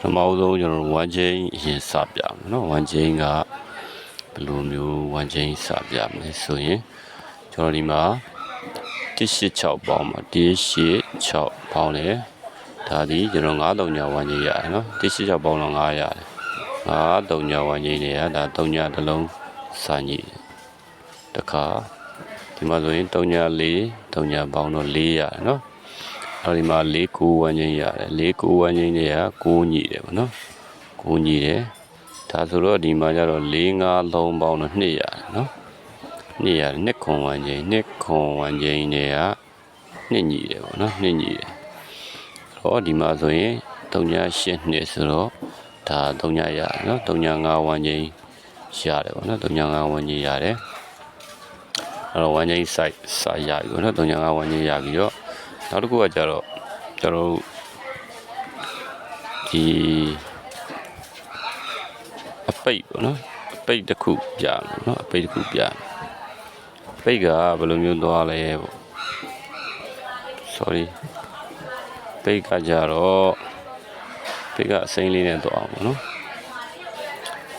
ထမအောင်ဆုံးကျွန်တော်တို့1 chain အရင်စပြမယ်เนาะ1 chain ကဘယ်လိုမျိုး1 chain စပြမလဲဆိုရင်ကျွန်တော်ဒီမှာ186ပေါင်းမှာ186ပေါင်းလေဒါဒီကျွန်တော်9တုံညာ1 chain ရတယ်เนาะ186ပေါင်းတော့9ရတယ်9တုံညာ1 chain တွေကဒါတုံညာတစ်လုံးစာညိတခါဒီမှာဆိုရင်တုံညာ4တုံညာပေါင်းတော့4ရတယ်เนาะ အဲဒီမှာ၄၉ဝန်းချင်းရတယ်၄၉ဝန်းချင်းတွေက9ညီတယ်ဗောနော်9ညီတယ်ဒါဆိုတော့ဒီမှာကျတော့၄၅လုံးပေါင်းတော့2ရတယ်နော်2ရတယ်နှစ်ခွန်ဝန်းချင်းနှစ်ခွန်ဝန်းချင်းတွေက2ညီတယ်ဗောနော်2ညီတယ်ဟောဒီမှာဆိုရင်38နှစ်ဆိုတော့ဒါ3ညရတယ်နော်35ဝန်းချင်းရတယ်ဗောနော်35ဝန်းချင်းရတယ်အဲ့တော့ဝန်းချင်း site စာရပြီဗောနော်35ဝန်းချင်းရပြီးတော့ နောက်တစ်ခုကကြတော့ကျွန်တော်တို့ဒီအပိတ်ပေါ့နော်အပိတ်တစ်ခုပြမယ်နော်အပိတ်တစ်ခုပြမယ်အပိတ်ကဘယ်လိုမျိုးသွားလဲပေါ့ sorry ပိတ်ကကြတော့ပိတ်ကအစိမ်းလေးနဲ့သွားအောင်ပေါ့နော်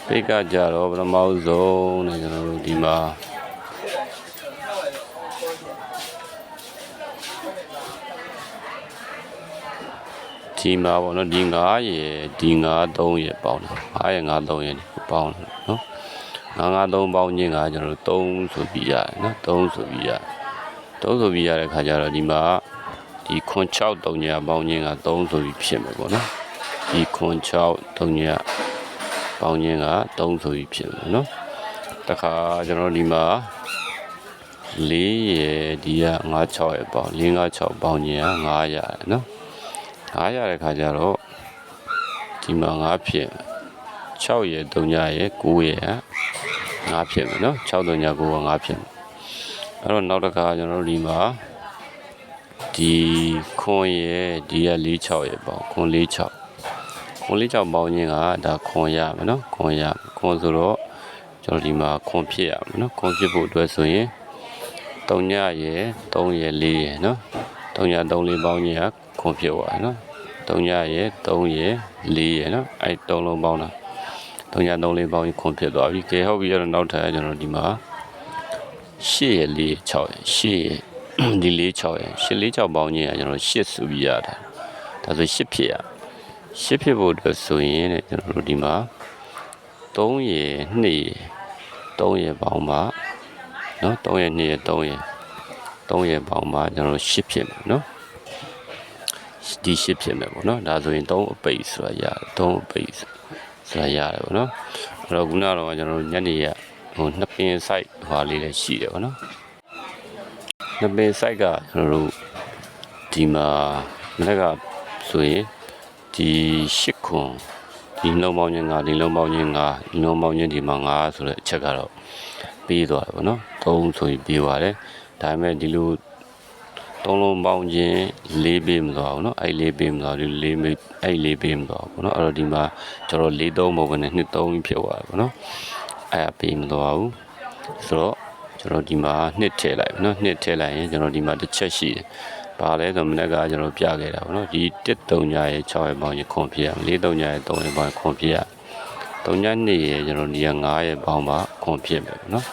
ပိတ်ကကြတော့ပထမဆုံးနဲ့ကျွန်တော်တို့ဒီမှာ ဒီမှာပေါ့နော်ဒီ9ရယ်ဒီ9 3ရယ်ပေါင်းတယ်9ရယ်9 3ရယ်ပေါင်းတယ်နော်9 9 3ပေါင်းခြင်းကကျွန်တော်တို့3ဆိုပြီးရတယ်နော်3ဆိုပြီးရတယ်3ဆိုပြီးရတဲ့ခါကျတော့ဒီမှာဒီခွန်6 3ညပေါင်းခြင်းက3ဆိုပြီးဖြစ်မယ်ပေါ့နော်ဒီခွန်6 3ညပေါင်းခြင်းက3ဆိုပြီးဖြစ်မယ်နော်တခါကျွန်တော်ဒီမှာ4ရယ်ဒီက9 6ရယ်ပေါင်း4 5 6ပေါင်းခြင်းက9ရတယ်နော် 9ရတဲ့ခါကျတော့ဒီမှာ9ဖြစ်6ရယ်3ရယ်9ရယ်9ဖြစ်မယ်နော်6 3ရ9က9ဖြစ်မယ်အဲ့တော့နောက်တစ်ခါကျွန်တော်တို့ဒီမှာဒီခွန်ရယ်ဒီက4 6ရယ်ပေါ့ခွန်4 6ခွန်4 6ပေါင်းခြင်းကဒါခွန်ရမယ်နော်ခွန်ရခွန်ဆိုတော့ကျွန်တော်ဒီမှာခွန်ဖြစ်ရမယ်နော်ခွန်ဖြစ်ဖို့အတွက်ဆိုရင်3ညရယ်3ရယ်4ရယ်နော် 3ည3 4ပေါင်းခြင်းကခွန်ဖြစ်သွားတယ်နော်3ညရယ်3ရယ်4ရယ်နော်အဲ့3လုံးပေါင်းတာ3ည3လေးပေါင်းရင်ခွန်ဖြစ်သွားပြီကဲဟုတ်ပြီအဲ့တော့နောက်ထပ်ကျွန်တော်ဒီမှာ8ရယ်4ရယ်6ရယ်8ရယ်ဒီ4 6ရယ်8 4 6ပေါင်းခြင်းကကျွန်တော်8ဆိုပြီးရတယ်ဒါဆို8ဖြစ်ရ8ဖြစ်ဖို့အတွက်ဆိုရင်တဲ့ကျွန်တော်တို့ဒီမှာ3ရယ်2ရယ်3ရယ်ပေါင်းပါနော်3ရယ်2ရယ်3ရယ် 3ရယ်ပေါင်းပါကျွန်တော်တို့8ဖြစ်မယ်နော်ဒီရှစ်ဖြစ်မယ်ပေါ့နော်ဒါဆိုရင်3အပိတ်ဆိုတာရတယ်3အပိတ်ဆိုတာရတယ်ပေါ့နော်အဲ့တော့ခုနကတော့ကျွန်တော်တို့ညနေရဟိုနှစ်ပင် site ဟွာလေးလည်းရှိတယ်ပေါ့နော်နှစ်ပင် site ကကျွန်တော်တို့ဒီမှာမနေ့ကဆိုရင်ဒီရှစ်ခွန်ဒီလုံးပေါင်းခြင်းကဒီလုံးပေါင်းခြင်းကဒီလုံးပေါင်းခြင်းဒီမှာ9ဆိုတဲ့အချက်ကတော့ပြီးသွားတယ်ပေါ့နော်3ဆိုရင်ပြီးသွားတယ် ဒါပေမဲ့ဒီလို သုံးလုံးပေါင်းခြင်း၄ပေးမသွားဘူးเนาะအဲ့၄ပေးမသွားဘူး၄မေအဲ့၄ပေးမသွားဘူးเนาะအဲ့တော့ဒီမှာကျွန်တော်၄သုံးပုံကနေ2သုံးဖြစ်သွားတယ်ပေါ့เนาะအဲ့အပေးမသွားဘူးဆိုတော့ကျွန်တော်ဒီမှာ2ထည့်လိုက်เนาะ2ထည့်လိုက်ရင်ကျွန်တော်ဒီမှာတစ်ချက်ရှိတယ်ဘာလဲဆိုမနေ့ကကျွန်တော်ပြခဲ့တာပေါ့เนาะဒီ1 3ညရဲ့6ရဲ့ပေါင်းရင်ခွန်ဖြစ်ရမယ်4 3ညရဲ့3ရဲ့ပေါင်းခွန်ဖြစ်ရ3ည2ရဲ့ကျွန်တော်ဒီက9ရဲ့ပေါင်းပါခွန်ဖြစ်မယ်ပေါ့เนาะ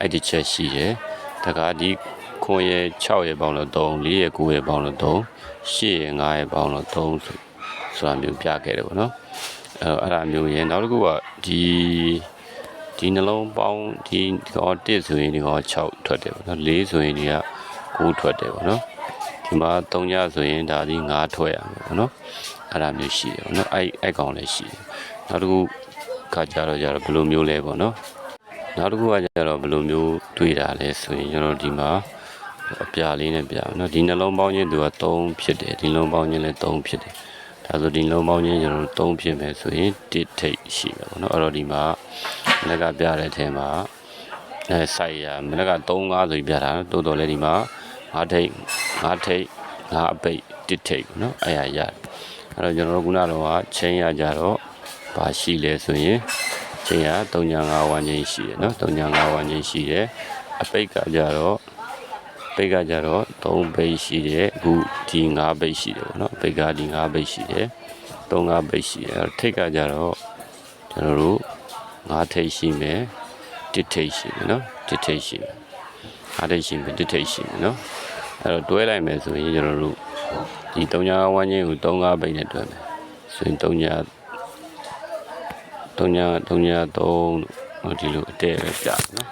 အဲ့ဒီချက်ရှိတယ် တကားဒီခွန်ရဲ့6ရဲ့ပေါင်းလို့3 4ရဲ့9ရဲ့ပေါင်းလို့3 8ရဲ့9ရဲ့ပေါင်းလို့3ဆိုဆိုတာမျိုးပြခဲ့တယ်ပေါ့နော်အဲအဲ့ဒါမျိုးရင်နောက်တစ်ခုကဒီဒီနှလုံးပေါင်းဒီဒီကော1ဆိုရင်ဒီကော6ထွက်တယ်ပေါ့နော်4ဆိုရင်ဒီက9ထွက်တယ်ပေါ့နော်ဒီမှာ3ညဆိုရင်ဒါဒီ9ထွက်ရမယ်ပေါ့နော်အဲ့ဒါမျိုးရှိတယ်ပေါ့နော်အဲ့အဲ့ကောင်လည်းရှိတယ်နောက်တစ်ခုကကြတော့ကြတော့ဘယ်လိုမျိုးလဲပေါ့နော် နောက်တစ်ခုကကြတော့ဘယ်လိုမျိုးတွေးတာလဲဆိုရင်ကျွန်တော်ဒီမှာအပြာလေးနဲ့ပြမယ်နော်ဒီနှလုံးပေါင်းချင်းသူက3ဖြစ်တယ်ဒီနှလုံးပေါင်းချင်းလည်း3ဖြစ်တယ်ဒါဆိုဒီနှလုံးပေါင်းချင်းကျွန်တော်တို့3ဖြစ်မယ်ဆိုရင်1ထိတ်ရှိမယ်ပေါ့နော်အဲ့တော့ဒီမှာမနေ့ကပြတဲ့အထဲမှာအဲစိုက်ရမနေ့က3 5ဆိုပြီးပြတာနော်တိုးတော်လည်းဒီမှာ5ထိတ်5ထိတ်5အပိတ်1ထိတ်ပေါ့နော်အဲ့ရရတယ်အဲ့တော့ကျွန်တော်တို့ခုနကတော့ချင်းရကြတော့ဘာရှိလဲဆိုရင် ချင်းရ3.5ဝန်းချင်းရှိတယ်နော်3.5ဝန်းချင်းရှိတယ်အပိတ်ကကြတော့ပိတ်ကကြတော့3ဘိတ်ရှိတယ်အခုဒီ5ဘိတ်ရှိတယ်ပေါ့နော်ပိတ်ကဒီ5ဘိတ်ရှိတယ်3 5ပိတ်ရှိတယ်အဲ့တော့ထိတ်ကကြတော့ကျွန်တော်တို့5ထိတ်ရှိမယ်1ထိတ်ရှိမယ်နော်1ထိတ်ရှိမယ်5ထိတ်ရှိမယ်1ထိတ်ရှိမယ်နော်အဲ့တော့တွဲလိုက်မယ်ဆိုရင်ကျွန်တော်တို့ဒီ3ညာဝန်းချင်းကို3 5ပိတ်နဲ့တွဲမယ်ဆိုရင်3ညာ 3ညာ3ညာ3ဟိုဒီလိုအတဲပဲကြာနော်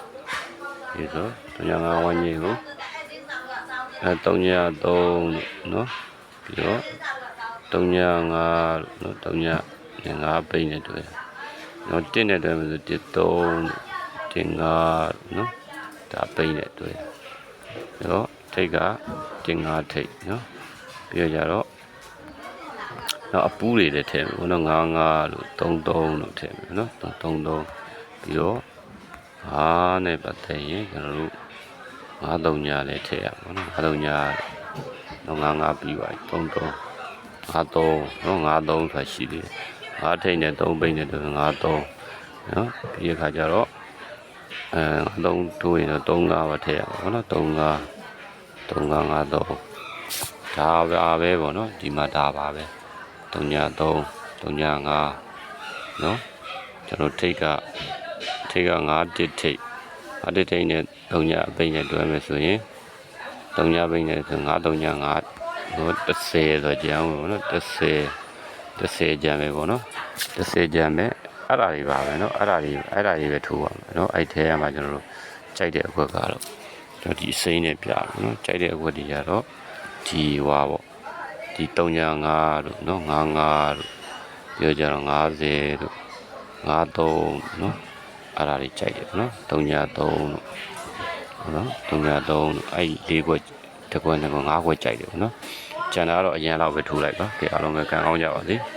ဒီဆို3ညာ5ဝန်းချင်းကိုအဲ3ညာ3နော်ပြီးတော့3ညာ5နော်3ညာ5ပိတ်နဲ့တွဲနော်1နဲ့တွဲမယ်ဆို1 3 1 5နော်ဒါပိတ်နဲ့တွဲပြီးတော့ထိတ်က1 5ထိတ်နော်ပြီးတော့ကြတော့ နော်အပူးတွေလည်းထည့်မယ်နော်9 5လို့3 3လို့ထည့်မယ်နော်3 3ပြီးတော့ဟာနဲ့ပတ်သက်ရင်ကျွန်တော်တို့9 3ညာလည်းထည့်ရပါတော့9 3ညာတော့9 5ပြီးပါပြီ3 3 5 3နော်5 3ဆိုတာရှိသေးတယ်5ထိတ်နဲ့3ပိတ်နဲ့5 3နော်ပြီးရခါကျတော့အဲ3ထိုးရင်တော့3 5ပါထည့်ရပါတော့3 5 3 5 5 3ဒါပါပဲပေါ့နော်ဒီမှာဒါပါပဲ 3ညာ3 3ညာ5နော်ကျွန်တော်ထိတ်ကထိတ်က5တစ်ထိတ်5တစ်ထိတ်နဲ့3ညာအပိတ်နဲ့တွဲမယ်ဆိုရင်3ညာပိတ်နဲ့ဆို5 3ညာ5ဟို30ဆိုကြအောင်ပေါ့နော်30 30ကျန်ပဲပေါ့နော်30ကျန်ပဲအဲ့ဒါတွေပါပဲเนาะအဲ့ဒါတွေအဲ့ဒါတွေပဲထိုးပါမယ်เนาะအဲ့ထဲမှာကျွန်တော်တို့ကြိုက်တဲ့အခွက်ကတော့ကျွန်တော်ဒီအစိမ်းနဲ့ပြတယ်เนาะကြိုက်တဲ့အခွက်တွေကြတော့ဒီဟွာပေါ့ ဒီ305တို့နော်95တို့ပြောကြတော့90တို့53နော်အဲ့ဒါတွေကြိုက်တယ်နော်303တို့နော်303တို့အဲ့ဒီ၄ခွက်တစ်ခွက်နှစ်ခွက်၅ခွက်ကြိုက်တယ်နော်ကျန်တာတော့အရင်လောက်ပဲထိုးလိုက်ပါကဲအားလုံးပဲကံကောင်းကြပါစေ။